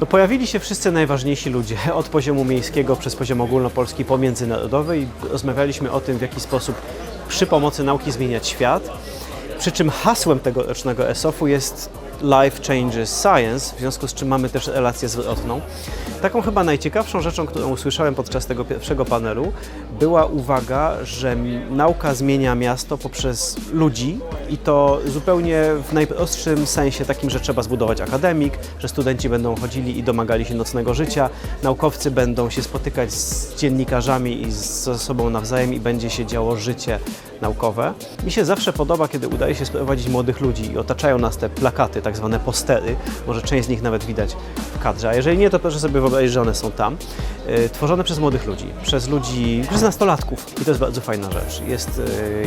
No, pojawili się wszyscy najważniejsi ludzie, od poziomu miejskiego przez poziom ogólnopolski po międzynarodowy i rozmawialiśmy o tym, w jaki sposób przy pomocy nauki zmieniać świat. Przy czym hasłem tegorocznego ESOF-u jest Life Changes Science, w związku z czym mamy też relację zwrotną. Taką chyba najciekawszą rzeczą, którą usłyszałem podczas tego pierwszego panelu, była uwaga, że nauka zmienia miasto poprzez ludzi i to zupełnie w najprostszym sensie takim, że trzeba zbudować akademik, że studenci będą chodzili i domagali się nocnego życia, naukowcy będą się spotykać z dziennikarzami i ze sobą nawzajem i będzie się działo życie naukowe. Mi się zawsze podoba, kiedy udaje się sprowadzić młodych ludzi i otaczają nas te plakaty, tak zwane postery, może część z nich nawet widać w kadrze, a jeżeli nie, to proszę sobie wyobrazić, że one są tam, y, tworzone przez młodych ludzi, przez ludzi, przez nastolatków. I to jest bardzo fajna rzecz. Jest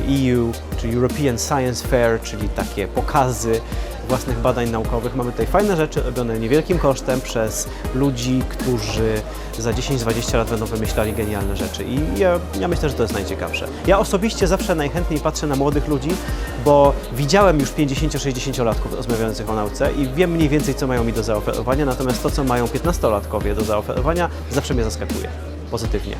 EU, czyli European Science Fair, czyli takie pokazy własnych badań naukowych. Mamy tutaj fajne rzeczy robione niewielkim kosztem przez ludzi, którzy za 10-20 lat będą wymyślali genialne rzeczy i ja, ja myślę, że to jest najciekawsze. Ja osobiście zawsze najchętniej patrzę na młodych ludzi, bo widziałem już 50-60-latków rozmawiających o nauce i wiem mniej więcej, co mają mi do zaoferowania, natomiast to, co mają 15-latkowie do zaoferowania, zawsze mnie zaskakuje pozytywnie.